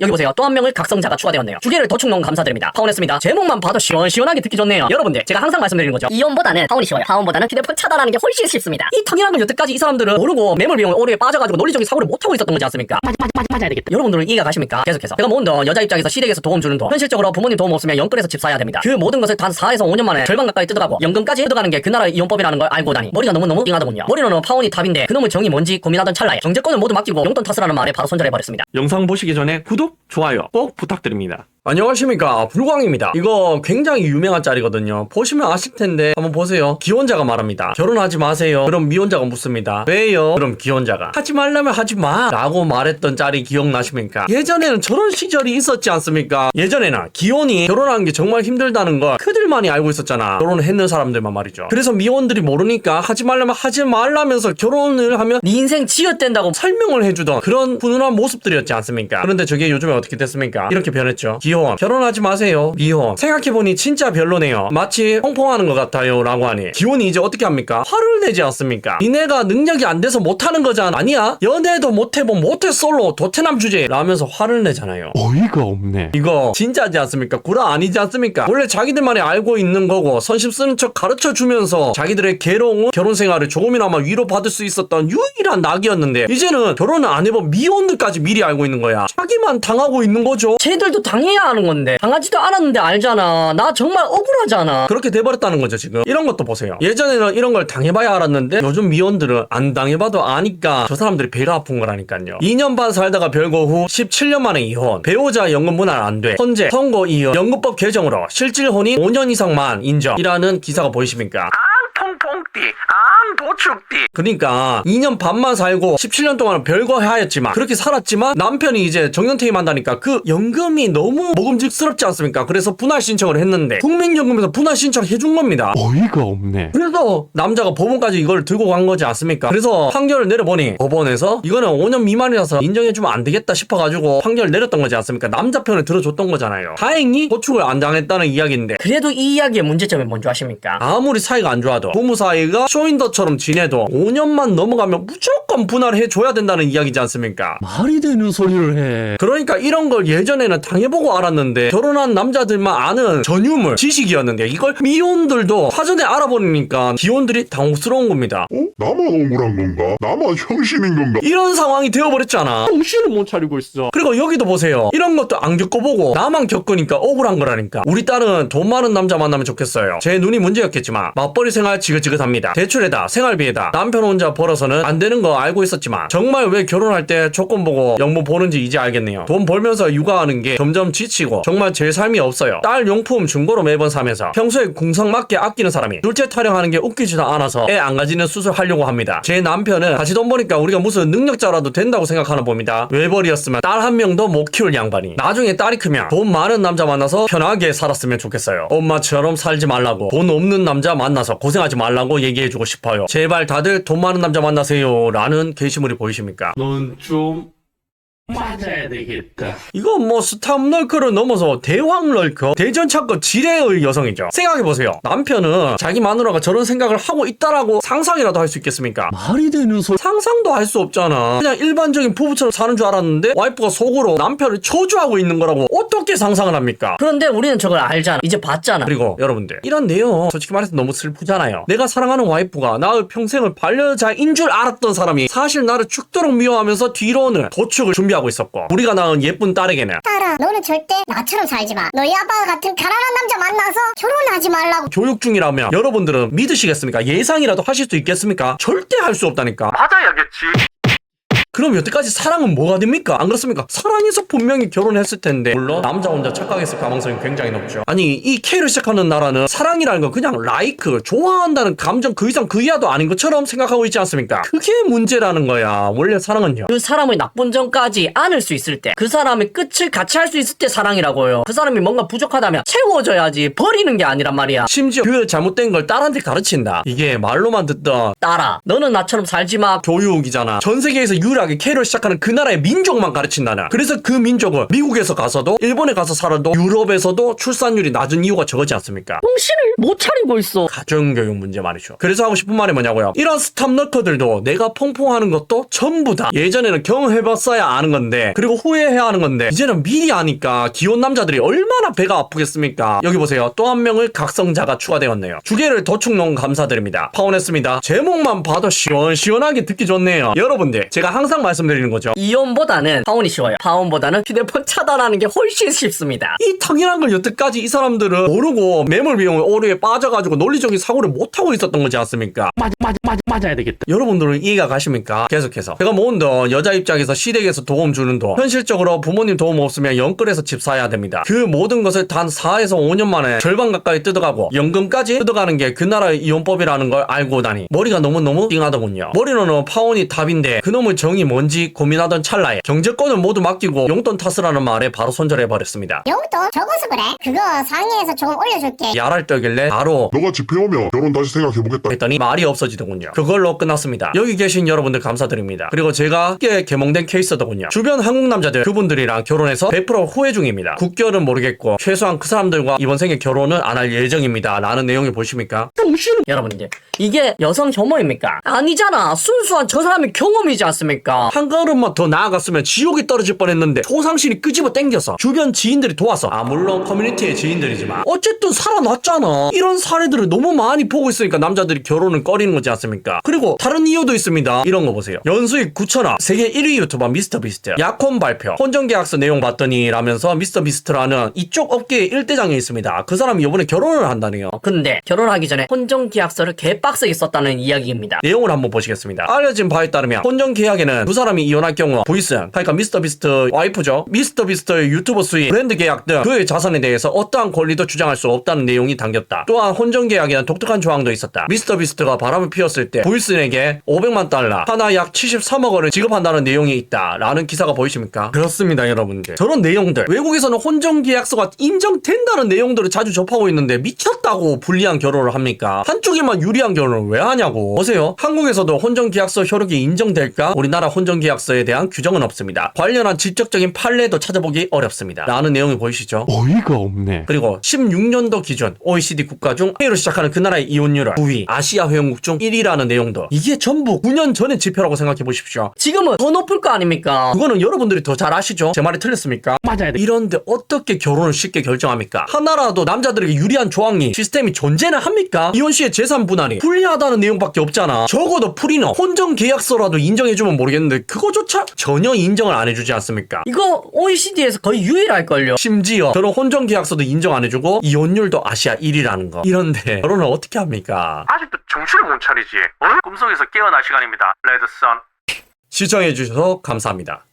여기 보세요. 또 한 명의 각성자가 추가되었네요. 두 개를 더축 너무 감사드립니다. 파원했습니다. 제목만 봐도 시원시원하게 듣기 좋네요. 여러분들, 제가 항상 말씀드리는 거죠. 이온보다는 파원이 쉬워요. 파원보다는 휴대폰 차단하는 게 훨씬 쉽습니다. 이 당연한 걸 여태까지 이 사람들은 모르고 매물 비용을 오류에 빠져가지고 논리적인 사고를 못하고 있었던 거지 않습니까? 맞아, 맞아, 맞아, 맞아야 되겠다. 여러분들은 이해가 가십니까? 계속해서. 제가 모은 돈, 여자 입장에서 시댁에서 도움 주는 돈, 현실적으로 부모님 도움 없으면 연끌해서 집 사야 됩니다. 그 모든 것을 단 4에서 5년 만에 절반 가까이 뜯어가고 연금까지 뜯어가는 게 그 나라의 이혼법이라는 걸 알고 다니 머리가 너무너무 띵하더군요. 머리로는 파원이 답인데 그놈의 정이 뭔지 고민하던 찰나에 경제권을 모두 맡기고 용돈 탓을 하는 말에 바로 손절해버렸습니다. 영상 보시기 전에 구독, 좋아요 꼭 부탁드립니다. 안녕하십니까. 불광입니다. 이거 굉장히 유명한 짤이거든요. 보시면 아실 텐데 한번 보세요. 기혼자가 말합니다. 결혼하지 마세요. 그럼 미혼자가 묻습니다. 왜요? 그럼 기혼자가. 하지 말라면 하지 마! 라고 말했던 짤이 기억나십니까? 예전에는 저런 시절이 있었지 않습니까? 예전에는 기혼이 결혼하는 게 정말 힘들다는 걸 그들만이 알고 있었잖아. 결혼을 했는 사람들만 말이죠. 그래서 미혼들이 모르니까 하지 말라면 하지 말라면서 결혼을 하면 네 인생 지읒된다고 설명을 해주던 그런 훈훈한 모습들이었지 않습니까? 그런데 저게 요즘에 어떻게 됐습니까? 이렇게 변했죠. 기혼. 결혼하지 마세요. 미혼. 생각해보니 진짜 별로네요. 마치 홍콩하는 것 같아요. 라고 하니. 기혼이 이제 어떻게 합니까? 화를 내지 않습니까? 니네가 능력이 안 돼서 못하는 거잖아. 아니야? 연애도 못해본 모태솔로 도태남 주제. 라면서 화를 내잖아요. 어이가 없네. 이거 진짜지 않습니까? 구라 아니지 않습니까? 원래 자기들만이 알고 있는 거고 선심 쓰는 척 가르쳐 주면서 자기들의 괴로운 결혼 생활을 조금이나마 위로받을 수 있었던 유일한 낙이었는데 이제는 결혼을 안 해본 미혼들까지 미리 알고 있는 거야. 자기만 당하고 있는 거죠. 쟤들도 당해 야 하는 건데. 당하지도 않았는데 알잖아. 나 정말 억울하잖아. 그렇게 돼버렸다는 거죠 지금. 이런 것도 보세요. 예전에는 이런 걸 당해봐야 알았는데 요즘 미혼들은 안 당해봐도 아니까 저 사람들이 배가 아픈 거라니까요. 2년 반 살다가 별거 후 17년 만에 이혼. 배우자 연금 분할 안돼. 헌재 선고 이혼. 연금법 개정으로 실질 혼인 5년 이상만 인정이라는 기사가 보이십니까 앙도축띠 그러니까 2년 반만 살고 17년 동안 별거 하였지만 그렇게 살았지만 남편이 이제 정년퇴임 한다니까 그 연금이 너무 먹음직스럽지 않습니까 그래서 분할 신청을 했는데 국민연금에서 분할 신청 해준 겁니다 어이가 없네. 그래서 남자가 법원까지 이걸 들고 간 거지 않습니까? 그래서 판결을 내려보니 법원에서 이거는 5년 미만이라서 인정해주면 안 되겠다 싶어가지고 판결을 내렸던 거지 않습니까? 남자 편을 들어줬던 거잖아요. 다행히 도축을 안 당했다는 이야기인데 그래도 이 이야기의 문제점이 뭔지 아십니까? 아무리 사이가 안 좋아도 부부 사이가 쇼인더처럼 지내도 5년만 넘어가면 무조건 분할해 줘야 된다는 이야기지 않습니까? 말이 되는 소리를 해. 그러니까 이런 걸 예전에는 당해보고 알았는데 결혼한 남자들만 아는 전유물 지식이었는데 이걸 미혼들도 사전에 알아보니까 기혼들이 당혹스러운 겁니다. 어? 나만 억울한 건가? 나만 형신인 건가? 이런 상황이 되어버렸잖아. 정신을 못 차리고 있어. 그리고 여기도 보세요. 이런 것도 안 겪어보고 나만 겪으니까 억울한 거라니까. 우리 딸은 돈 많은 남자 만나면 좋겠어요. 제 눈이 문제였겠지만 맞벌이 생활 지긋지긋합니다. 대출에다 생활비에다 남편 혼자 벌어서는 안 되는 거 알고 있었지만 정말 왜 결혼할 때 조건 보고 영모 보는지 이제 알겠네요. 돈 벌면서 육아하는 게 점점 지치고 정말 제 삶이 없어요. 딸 용품 중고로 매번 사면서 평소에 궁상맞게 아끼는 사람이 둘째 타령하는 게 웃기지도 않아서 애 안 가지는 수술 하려고 합니다. 제 남편은 같이 돈 버니까 우리가 무슨 능력자라도 된다고 생각하나 봅니다. 외벌이었으면 딸 한 명도 못 키울 양반이 나중에 딸이 크면 돈 많은 남자 만나서 편하게 살았으면 좋겠어요. 엄마처럼 살지 말라고 돈 없는 남자 만나서 고생하지 말라고 얘기해주고 싶어요. 제발 다들 돈 많은 남자 만나세요. 라는 게시물이 보이십니까? 넌 좀 맞아야 되겠다. 이건 뭐 스탑 널커를 넘어서 대왕 널커 대전차권 지뢰의 여성이죠 생각해보세요 남편은 자기 마누라가 저런 생각을 하고 있다라고 상상이라도 할 수 있겠습니까 말이 되는 소리. 상상도 할 수 없잖아 그냥 일반적인 부부처럼 사는 줄 알았는데 와이프가 속으로 남편을 초주하고 있는 거라고 어떻게 상상을 합니까 그런데 우리는 저걸 알잖아. 이제 봤잖아. 그리고 여러분들 이런 내용 솔직히 말해서 너무 슬프잖아요 내가 사랑하는 와이프가 나의 평생을 반려자인 줄 알았던 사람이 사실 나를 죽도록 미워하면서 뒤로는 도축을 준비하고 있었고 우리가 낳은 예쁜 딸에게는 딸아, 너는 절대 나처럼 살지 마. 너희 아빠 같은 가난한 남자 만나서 결혼하지 말라고. 교육 중이라면 여러분들은 믿으시겠습니까? 예상이라도 하실 수 있겠습니까? 절대 할 수 없다니까. 맞아야겠지. 그럼 여태까지 사랑은 뭐가 됩니까? 안 그렇습니까? 사랑해서 분명히 결혼했을 텐데 물론 남자 혼자 착각했을 가능성이 굉장히 높죠. 아니 이 K를 시작하는 나라는 사랑이라는 건 그냥 라이크, 좋아한다는 감정 그 이상 그 이하도 아닌 것처럼 생각하고 있지 않습니까? 그게 문제라는 거야. 원래 사랑은요. 그 사람의 나쁜 점까지 안을 수 있을 때, 그 사람의 끝을 같이 할 수 있을 때 사랑이라고요. 그 사람이 뭔가 부족하다면 채워줘야지 버리는 게 아니란 말이야. 심지어 교육 잘못된 걸 딸한테 가르친다. 이게 말로만 듣던 딸아, 너는 나처럼 살지 마. 교육이잖아. 전 세계에서 유일하게 유일하게 K로 시작하는 그 나라의 민족만 가르친다는. 그래서 그 민족은 미국에서 가서도 일본에 가서 살아도 유럽에서도 출산율이 낮은 이유가 저거지 않습니까? 정신을 못 차리고 있어. 가정교육 문제 말이죠. 그래서 하고 싶은 말이 뭐냐고요. 이런 스탑너커들도 내가 퐁퐁하는 것도 전부 다 예전에는 경험해봤어야 아는 건데 그리고 후회해야 하는 건데 이제는 미리 아니까 기혼 남자들이 얼마나 배가 아프겠습니까? 여기 보세요. 또 한 명의 각성자가 추가되었네요. 주개를 도축 농 감사드립니다. 파혼했습니다. 제목만 봐도 시원시원하게 듣기 좋네요. 여러분들 제가 항상 말씀드리는 거죠. 이혼보다는 파혼이 쉬워요. 파혼보다는 휴대폰 차단하는 게 훨씬 쉽습니다. 이 당연한 걸 여태까지 이 사람들은 모르고 매물 비용을 오류에 빠져가지고 논리적인 사고를 못하고 있었던 거지 않습니까? 맞, 맞, 맞, 맞아야 되겠다. 여러분들은 이해가 가십니까? 계속해서 제가 모은 돈 여자 입장에서 시댁에서 도움 주는 돈 현실적으로 부모님 도움 없으면 연끌해서 집 사야 됩니다 그 모든 것을 단 4에서 5년 만에 절반 가까이 뜯어가고 연금까지 뜯어가는 게 그 나라의 이혼법이라는 걸 알고 나니 머리가 너무너무 띵하더군요 머리로는 파혼이 답인데 그놈의 정이 뭔지 고민하던 찰나에 경제권을 모두 맡기고 용돈 탓을 하는 말에 바로 손절해버렸습니다 용돈 적어서 그래 그거 상의해서 조금 올려줄게 야랄 떠길래 바로 너가 집회 오면 결혼 다시 생각해보겠다. 했더니 말이 없어지더군요. 그걸로 끝났습니다. 여기 계신 여러분들 감사드립니다. 그리고 제가 함께 개몽된 케이스더군요. 주변 한국 남자들 그분들이랑 결혼해서 100% 후회 중입니다. 국결은 모르겠고 최소한 그 사람들과 이번 생에 결혼은 안 할 예정입니다. 라는 내용을 보십니까? 여러분들 이게 여성 혐오입니까? 아니잖아. 순수한 저 사람의 경험이지 않습니까? 한 걸음만 더 나아갔으면 지옥이 떨어질 뻔했는데 소상실이 끄집어 땡겨서 주변 지인들이 도와서 아 물론 커뮤니티의 지인들이지만 어쨌든 살아났잖아. 이런 사례들을 너무 많이 보고 있으니까 남자들이 결혼을 꺼리는 거지 않습니까? 그리고 다른 이유도 있습니다. 이런 거 보세요. 연수익 9천억 세계 1위 유튜버 미스터 비스트. 약혼 발표 혼전계약서 내용 봤더니 라면서 미스터 비스트라는 이쪽 업계의 일대장이 있습니다. 그 사람이 이번에 결혼을 한다네요. 근데 결혼하기 전에 혼전 계약서를 개빡세게 썼다는 이야기입니다. 내용을 한번 보시겠습니다. 알려진 바에 따르면 혼전 계약에는 두 사람이 이혼할 경우 보이슨 그러니까 미스터 비스트 와이프죠. 미스터 비스트의 유튜버 수익, 브랜드 계약 등 그의 자산에 대해서 어떠한 권리도 주장할 수 없다는 내용이 담겼다. 또한 혼전 계약에는 독특한 조항도 있었다. 미스터 비스트가 바람을 피웠을 때 보이슨에게 500만 달러, 하나 약 73억 원을 지급한다는 내용이 있다라는 기사가 보이십니까? 그렇습니다, 여러분들. 저런 내용들 외국에서는 혼전 계약서가 인정된다는 내용들을 자주 접하고 있는데 미쳤다고 불리한 결혼을 합니까? 한쪽에만 유리한 결혼을 왜 하냐고. 보세요. 한국에서도 혼전 계약서 효력이 인정될까? 우리나라 혼전 계약서에 대한 규정은 없습니다. 관련한 직접적인 판례도 찾아보기 어렵습니다. 라는 내용이 보이시죠? 어이가 없네. 그리고 16년도 기준 OECD 국가 중 A로 시작하는 그 나라의 이혼율은 9위, 아시아 회원국 중 1위라는 내용도 이게 전부 9년 전의 지표라고 생각해 보십시오. 지금은 더 높을 거 아닙니까? 그거는 여러분들이 더 잘 아시죠? 제 말이 틀렸습니까? 맞아야 돼. 이런데 어떻게 결혼을 쉽게 결정합니까? 하나라도 남자들에게 유리한 조항이 시스템이 존재는 합니까? 이혼 시의 재산 분할이 불리하다는 내용밖에 없잖아. 적어도 프리너 혼전 계약서라도 인정해주면 모르겠 는데 그거조차 전혀 인정을 안 해주지 않습니까? 이거 OECD에서 거의 유일할걸요. 심지어 결혼 혼전 계약서도 인정 안 해주고 이혼율도 아시아 1위라는 거. 이런데 결혼을 어떻게 합니까? 아직도 정신을 못 차리지. 어? 꿈속에서 깨어날 시간입니다. 레드선. 시청해주셔서 감사합니다.